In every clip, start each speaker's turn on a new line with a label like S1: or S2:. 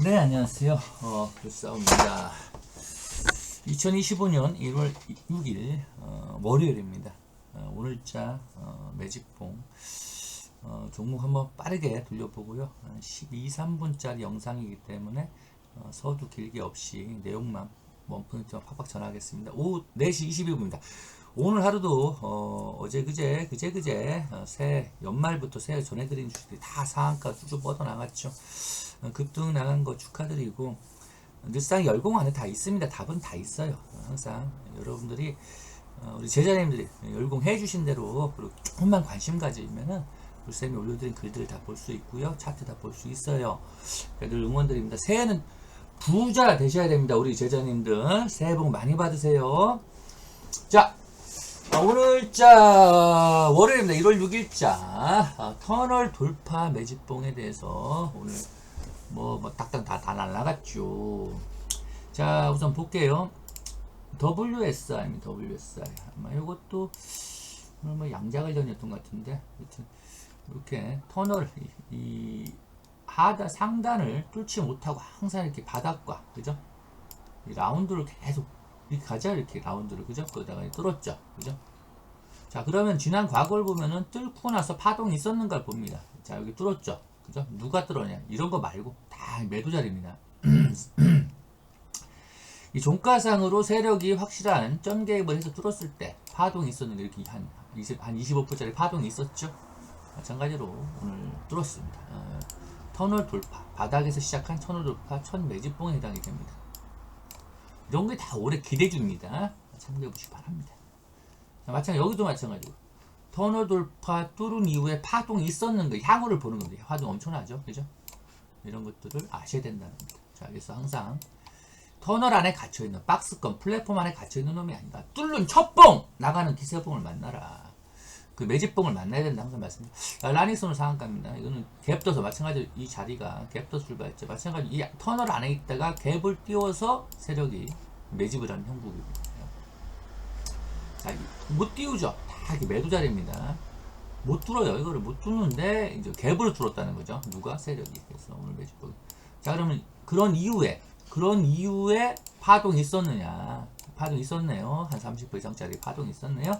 S1: 네, 안녕하세요. 어, 글싸움입니다. 2025년 1월 6일, 어, 월요일입니다. 어, 오늘자, 어, 매직봉, 어, 종목 한번 빠르게 돌려보고요. 한 12, 3분짜리 영상이기 때문에, 어, 서두 길게 없이 내용만 원포인트만 팍팍 전하겠습니다. 오후 4시 22분입니다. 오늘 하루도 어, 어제 그제 그제 그제 어, 새해 연말부터 새해 전해드린 주식들이 다 상한가 쭉 뻗어 나갔죠. 어, 급등 나간 거 축하드리고 늘상 열공 안에 다 있습니다. 답은 다 있어요. 어, 항상 여러분들이 어, 우리 제자님들이 열공해 주신 대로 그리고 조금만 관심 가지면은 우리 쌤이 올려드린 글들을 다볼 수 있고요. 차트 다 볼 수 있어요. 늘 응원드립니다. 새해는 부자 되셔야 됩니다. 우리 제자님들 새해 복 많이 받으세요. 자, 아, 오늘자 월요일입니다. 1월 6일자 아, 터널 돌파 매집봉에 대해서 오늘 뭐, 뭐 딱딱 다, 다 날라갔죠. 자 우선 볼게요. WSI입니다. WSI 아마 이것도 오늘 뭐 양자 관련이었던 것 같은데 아무튼 이렇게 터널 이, 이 하단 상단을 뚫지 못하고 항상 이렇게 바닥과 그죠? 이 라운드를 계속 이렇게 가자 이렇게 라운드를. 그죠? 그러다가 뚫었죠. 그죠? 자 그러면 지난 과거를 보면은 뚫고 나서 파동이 있었는 걸 봅니다. 자 여기 뚫었죠. 그죠? 누가 뚫었냐? 이런 거 말고 다 매도 자리입니다. 이 종가상으로 세력이 확실한 점 개입을 해서 뚫었을 때 파동이 있었는데 이렇게 한, 20, 한 25%짜리 파동이 있었죠. 마찬가지로 오늘 뚫었습니다. 어, 터널 돌파 바닥에서 시작한 터널 돌파 첫 매집봉에 해당이 됩니다 이런 게 다 올해 기대 중입니다. 참고해 보시기 바랍니다. 자, 마찬가지 여기도 마찬가지고 터널 돌파 뚫은 이후에 파동이 있었는데 향후를 보는 겁니다. 파동 엄청나죠, 그죠? 이런 것들을 아셔야 된다는 겁니다. 자, 그래서 항상 터널 안에 갇혀 있는 박스권 플랫폼 안에 갇혀 있는 놈이 아니다. 뚫는 첫봉 나가는 기세봉을 만나라. 그 매집봉을 만나야 된다 항상 말씀드립니다. 아, 라니스는 상한가입니다. 이거는 갭 떠서 마찬가지로 이 자리가 갭 떠서 출발했죠. 마찬가지로 이 터널 안에 있다가 갭을 띄워서 세력이 매집을 하는 형국입니다. 자, 이- 못 띄우죠. 다 이게 매도 자리입니다. 못 뚫어요. 이거를 못 뚫는데 이제 갭을 뚫었다는 거죠. 누가 세력이 그래서 오늘 매집봉. 자 그러면 그런 이후에 그런 이후에 파동이 있었느냐? 파동이 있었네요. 한 30% 이상짜리 파동이 있었네요.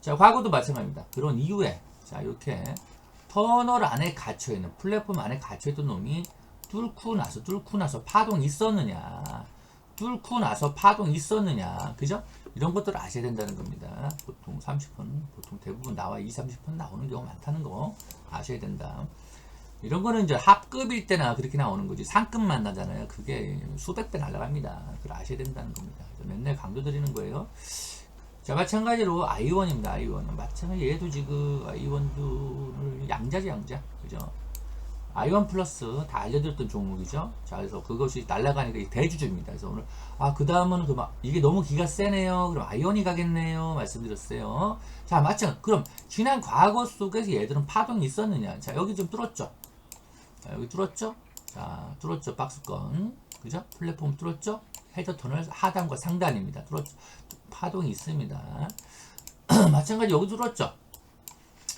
S1: 자, 과거도 마찬가지입니다. 그런 이후에, 자, 이렇게 터널 안에 갇혀 있는, 플랫폼 안에 갇혀 있던 놈이 뚫고 나서, 뚫고 나서 파동이 있었느냐, 뚫고 나서 파동이 있었느냐, 그죠? 이런 것들을 아셔야 된다는 겁니다. 보통 30%는, 보통 대부분 나와 20, 30% 나오는 경우가 많다는 거 아셔야 된다. 이런 거는 이제 합급일 때나 그렇게 나오는 거지. 상급 만 나잖아요. 그게 수백 배 날아갑니다. 그걸 아셔야 된다는 겁니다. 맨날 강조 드리는 거예요. 자, 마찬가지로 아이원입니다. 아이원. 마찬가지 얘도 지금 아이원도 양자지 양자. 그죠? 아이원 플러스 다 알려드렸던 종목이죠. 자, 그래서 그것이 날아가니까 이 대주주입니다. 그래서 오늘 아, 그 다음은 그 막 이게 너무 기가 세네요. 그럼 아이원이 가겠네요. 말씀드렸어요. 자, 마찬가지. 그럼 지난 과거 속에서 얘들은 파동이 있었느냐? 자, 여기 좀 뚫었죠. 자, 여기 뚫었죠? 자, 뚫었죠. 박스권. 그죠? 플랫폼 뚫었죠? 헤더 터널 하단과 상단입니다. 뚫었죠. 파동이 있습니다. 마찬가지 여기 뚫었죠?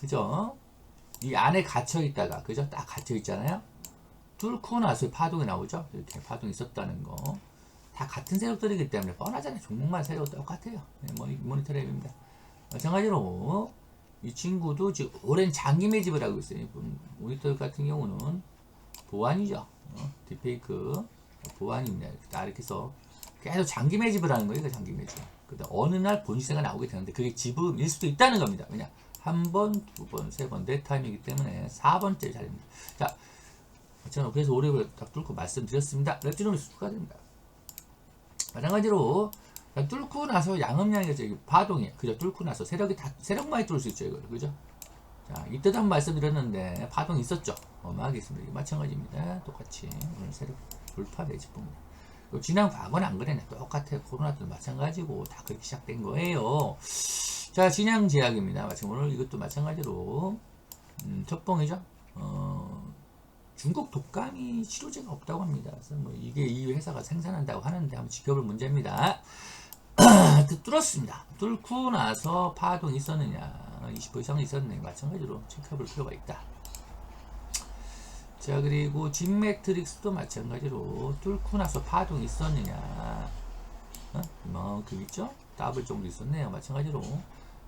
S1: 그죠? 이 안에 갇혀 있다가, 그죠? 딱 갇혀 있잖아요? 뚫고 나서 파동이 나오죠? 이렇게 파동이 있었다는 거. 다 같은 세력들이기 때문에 뻔하잖아요. 종목만 세력 똑같아요. 네, 모니, 모니터랩입니다. 마찬가지로 이 친구도 지금 오랜 장기 매집을 하고 있어요. 음, 모니터 같은 경우는 보안이죠. 어, 딥페이크 보안입니다. 딱 이렇게 해서 계속 장기 매집을 하는 거예요. 그 장기 매집. 근데 어느 날 본시세가 나오게 되는데 그게 지분일 수도 있다는 겁니다. 왜냐? 한 번, 두 번, 세 번, 네 타임이기 때문에 4번째 자리입니다. 자, 저는 그래서 오래를 딱 뚫고 말씀드렸습니다. 랩지노미 축하드립니다. 마찬가지로 뚫고 나서 양음량이 저기 파동이 그죠? 뚫고 나서 세력이 다 세력 많이 뚫을 수 있죠, 이거 그죠? 자, 이때도 한번 말씀드렸는데 파동이 있었죠. 어마하게 있습니다. 마찬가지입니다. 똑같이 오늘 세력 돌파 매집봉입니다. 그리고 지난 과거는 안 그랬네. 똑같아요. 코로나 때도 마찬가지고 다 그렇게 시작된 거예요. 자, 진양 제약입니다. 마찬가지 오늘 이것도 마찬가지로 음, 첫봉이죠. 어, 중국 독감이 치료제가 없다고 합니다. 그래서 뭐 이게 이 회사가 생산한다고 하는데 한번 지켜볼 문제입니다. 뚫었습니다. 뚫고 나서 파동이 있었느냐, 20% 이상 있었느냐, 마찬가지로 체크해볼 필요가 있다. 자 그리고 진 매트릭스도 마찬가지로 뚫고 나서 파동이 있었느냐. 어? 이만큼 있죠? 더블 정도 있었네요 마찬가지로.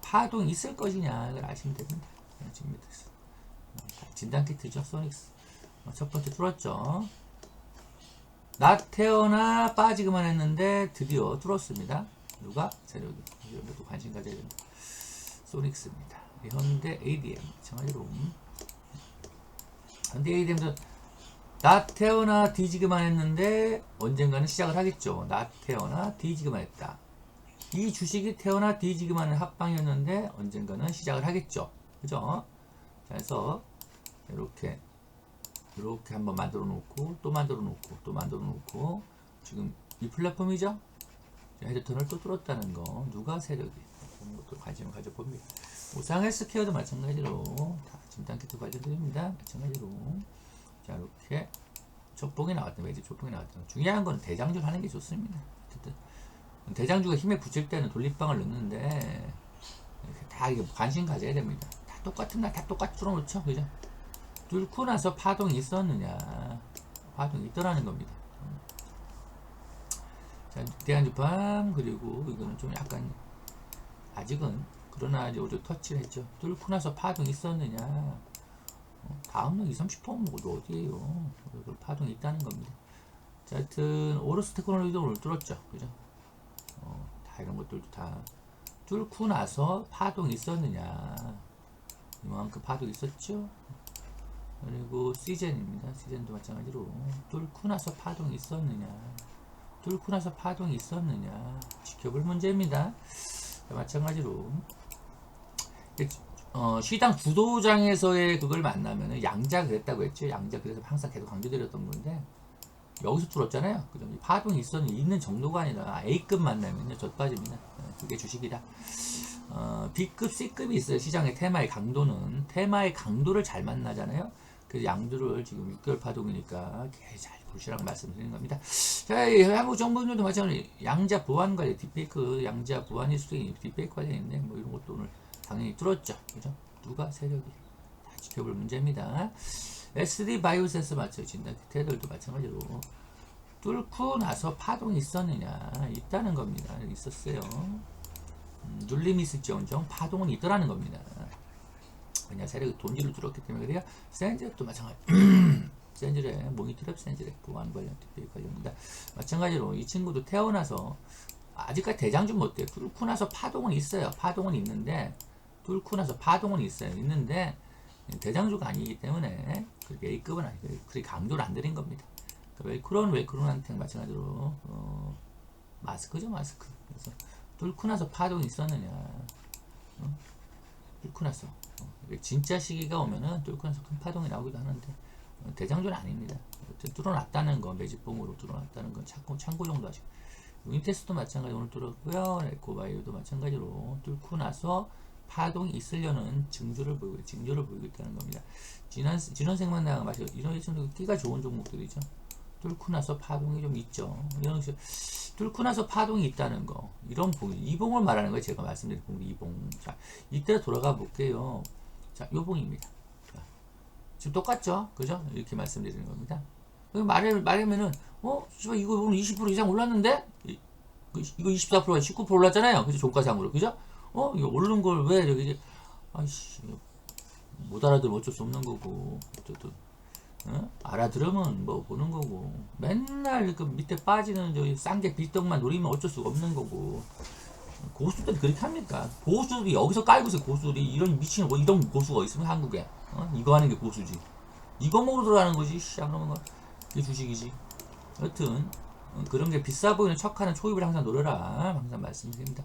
S1: 파동이 있을 것이냐 이걸 아시면 됩니다. 어, 진 매트릭스. 어, 진단 키트죠 소닉스. 어, 첫 번째 뚫었죠. 나 태어나 빠지기만 했는데 드디어 뚫었습니다. 누가? 이런 것도 관심 가져야 된다. 소닉스입니다. 현대 ADM 마찬가지로 현대 ADM도 나 태어나 뒤지기만 했는데 언젠가는 시작을 하겠죠. 나 태어나 뒤지기만 했다. 이 주식이 태어나 뒤지기만 한 합방이었는데 언젠가는 시작을 하겠죠. 그죠? 자, 그래서 이렇게 이렇게 한번 만들어 놓고 또 만들어 놓고 또 만들어 놓고 지금 이 플랫폼이죠? 자, 헤드턴을 또 뚫었다는 거 누가 세력이 그런 것도 관심을 가져봅니다. 우상 헬스케어도 마찬가지로 다 진단 키트 관련드립니다. 마찬가지로 자 이렇게 족봉이 나왔다 매직 족봉이 나왔다 중요한 건 대장주를 하는 게 좋습니다. 어쨌든 대장주가 힘에 붙일 때는 돌림방을 넣는데 다 이게 관심 가져야 됩니다. 다 똑같은 날 다 똑같이 뚫어놓죠, 그죠? 뚫고 나서 파동이 있었느냐 파동이 있더라는 겁니다. 자, 대한주판 그리고 이거는 좀 약간 아직은 그러나 이제 어제 터치를 했죠. 뚫고 나서 파동이 있었느냐. 어, 다음날 2, 30%는 모두 어디에요. 그 파동이 있다는 겁니다. 자, 하여튼 오로스 테크놀로지도 오늘 뚫었죠. 그죠? 어, 다 이런 것들도 다 뚫고 나서 파동이 있었느냐. 이만큼 파동이 있었죠. 그리고 시젠입니다. 시젠도 마찬가지로 뚫고 나서 파동이 있었느냐. 뚫고 나서 파동이 있었느냐. 지켜볼 문제입니다. 자, 마찬가지로 어, 시당 주도장에서의 그걸 만나면은 양자 그랬다고 했죠. 양자 그래서 항상 계속 강조드렸던 건데 여기서 뚫었잖아요. 그죠? 이 파동이 있었는 있는 정도가 아니라 A급 만나면요 젖 빠집니다. 어, 그게 주식이다. 어, B급, C급이 있어요. 시장의 테마의 강도는 테마의 강도를 잘 만나잖아요. 그래서 양주를 지금 6개월 파동이니까 잘 보시라고 말씀드리는 겁니다. 자, 이 한국 정부들도 마찬가지로 양자 보완 관련 딥페이크 양자 수도 있는 딥페이크 관련인데 뭐 이런 것도 오늘 당연히 뚫었죠. 그죠? 누가 세력이 다 지켜볼 문제입니다. SD 바이오센스 맞춰진다. 기태들도 마찬가지로 뚫고 나서 파동이 있었느냐 있다는 겁니다. 있었어요. 음, 눌림이 있을지언정 파동은 있더라는 겁니다. 그냥 세력이 돈지를 뚫었기 때문에 그래요. 센즈도 마찬가지. 센즈레 모니터랩 센즈레 보안 관련 특별 관련입니다. 마찬가지로 이 친구도 태어나서 아직까지 대장주 못 돼요. 뚫고 나서 파동은 있어요. 파동은 있는데 뚫고 나서 파동은 있어요. 있는데 대장주가 아니기 때문에 그렇게 A급은 아니고 그렇게 강조를 안 드린 겁니다. 웨이크론 웨이크론한테 마찬가지로 어, 마스크죠 마스크. 그래서 뚫고 나서 파동이 있었느냐. 어? 뚫고 나서 어, 진짜 시기가 오면은 뚫고 나서 큰 파동이 나오기도 하는데 어, 대장주는 아닙니다. 뚫어놨다는 거 매직봉으로 뚫어놨다는 건 참고, 참고 정도 하시고 윈테스도 마찬가지로 오늘 뚫었고요. 에코바이오도 마찬가지로 뚫고 나서 파동이 있으려는 증조를 보이고 징조를 보이고 있다는 겁니다. 진원 진원생만 나가 마시고 이런 식으로 끼가 좋은 종목들이죠. 뚫고 나서 파동이 좀 있죠. 이런 식으로 뚫고 나서 파동이 있다는 거 이런 봉 이봉을 말하는 거예요. 제가 말씀드린 봉 이봉. 자 이때 돌아가 볼게요. 자 요봉입니다. 자, 지금 똑같죠, 그죠? 이렇게 말씀드리는 겁니다. 말을 말하면은 어, 이거 오늘 20% 이상 올랐는데 이, 그, 이거 24% 19% 올랐잖아요. 그죠? 종가상으로 그죠? 어 이거 오르는 걸왜 여기 아이씨 못 알아들으면 어쩔 수 없는 거고 어쨌든 어? 알아들으면 뭐 보는 거고 맨날 그 밑에 빠지는 저기 싼게 비떡만 노리면 어쩔 수가 없는 거고 고수들이 그렇게 합니까? 고수들이 여기서 깔고서 고수들이 이런 미친 뭐 이런 고수가 있으면 한국에 어? 이거 하는 게 고수지 이거 먹으러 들어가는 거지 씨 그러면 이게 주식이지 여튼 어, 그런 게 비싸 보이는 척하는 초입을 항상 노려라 항상 말씀드립니다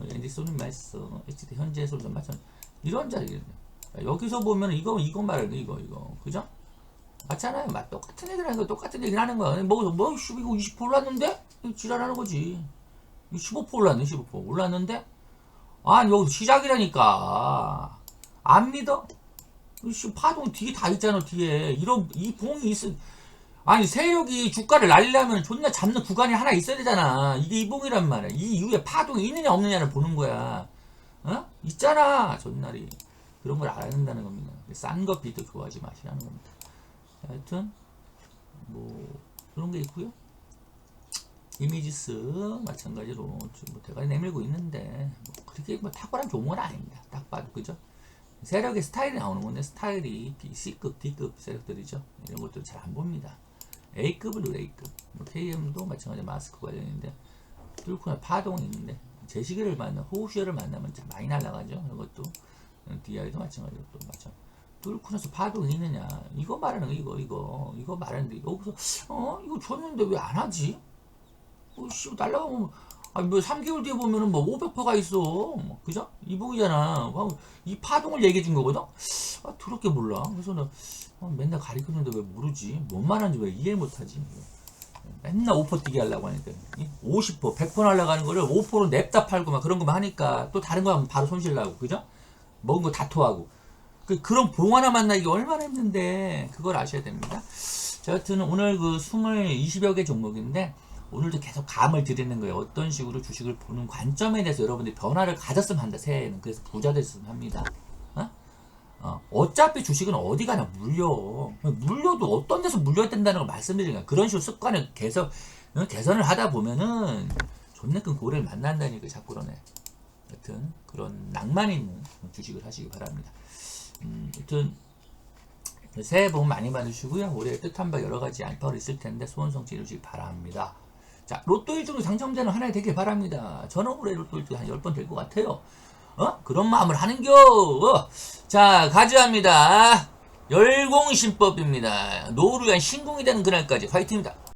S1: 앤디 소님 말씀 HD 현재에서 마찬 이런 자리겠네 여기서 보면 이거 이거 말하는 이거 이거 그죠? 맞잖아요. 맞 똑같은 얘기를 하는 거 똑같은 얘기를 하는 거야. 뭐, 뭐, 씨, 이거 20% 올랐는데? 지랄하는 거지. 15% 올랐네, 15% 올랐는데? 아니, 여기 시작이라니까. 안 믿어? 씨, 파동 뒤에 다 있잖아, 뒤에. 이런, 이 봉이 있어. 아니, 세력이 주가를 날리려면 존나 잡는 구간이 하나 있어야 되잖아. 이게 이 봉이란 말이야. 이 이후에 파동이 있느냐, 없느냐를 보는 거야. 어? 있잖아, 전날이. 그런 걸 알아야 된다는 겁니다. 싼거 비도 좋아하지 마시라는 겁니다. 하여튼 뭐 그런 게 있고요. 이미지스 마찬가지로 뭐 대가리 내밀고 있는데 뭐 그렇게 뭐 탁월한 종목은 아닙니다. 딱 봐도 그죠? 세력의 스타일이 나오는 건데 스타일이 C급, D급 세력들이죠. 이런 것들 잘 안 봅니다. A급을 A급, 뭐 KM도 마찬가지 마스크 관련인데 뚫고 파동이 있는데 제시기를 만나 호우시어를 만나면 참 많이 날아가죠. 이런 것도 DI도 마찬가지로 또 마찬. 뚫고 나서 파동이 있느냐 이거 말하는 거 이거 이거 이거 말하는데 여기서 어 이거 줬는데 왜 안 하지? 어씨 날라가면 아니 뭐 3개월 뒤에 보면은 뭐 500%가 있어. 뭐, 그죠? 이북이잖아. 뭐, 이 파동을 얘기해 준 거거든? 아 더럽게 몰라. 그래서 는 어, 맨날 가르치는데 왜 모르지? 뭔 말하는지 왜 이해 못하지? 맨날 5% 뛰게 하려고 하니까. 50% 100% 날라가는 거를 5%로 냅다 팔고 막 그런 거만 하니까 또 다른 거 하면 바로 손실 나고 그죠? 먹은 거 다 토하고. 그, 그런 봉 하나 만나기 얼마나 힘든데 그걸 아셔야 됩니다. 자, 여튼 오늘 그 20, 20여 개 종목인데 오늘도 계속 감을 드리는 거예요. 어떤 식으로 주식을 보는 관점에 대해서 여러분들이 변화를 가졌으면 한다. 새해에는 그래서 부자 됐으면 합니다. 어? 어, 어차피 주식은 어디 가나 물려. 물려도 어떤 데서 물려야 된다는 걸 말씀드리는 거야. 그런 식으로 습관을 개선, 어, 개선을 하다 보면은 존나 큰 고래를 만난다니까 자꾸 그러네. 여튼 그런 낭만 있는 주식을 하시기 바랍니다. 음, 여튼 새해 복 많이 받으시고요. 올해 뜻한 바 여러 가지 안파가 있을 텐데 소원 성취 이루시기 바랍니다. 자, 로또 1등으로 당첨되는 하나에 되길 바랍니다. 저는 올해 로또 1등 한 10번 될 것 같아요. 어? 그런 마음을 하는겨. 어. 자, 가져갑니다. 열공신법입니다. 노후를 위한 신공이 되는 그날까지 화이팅입니다.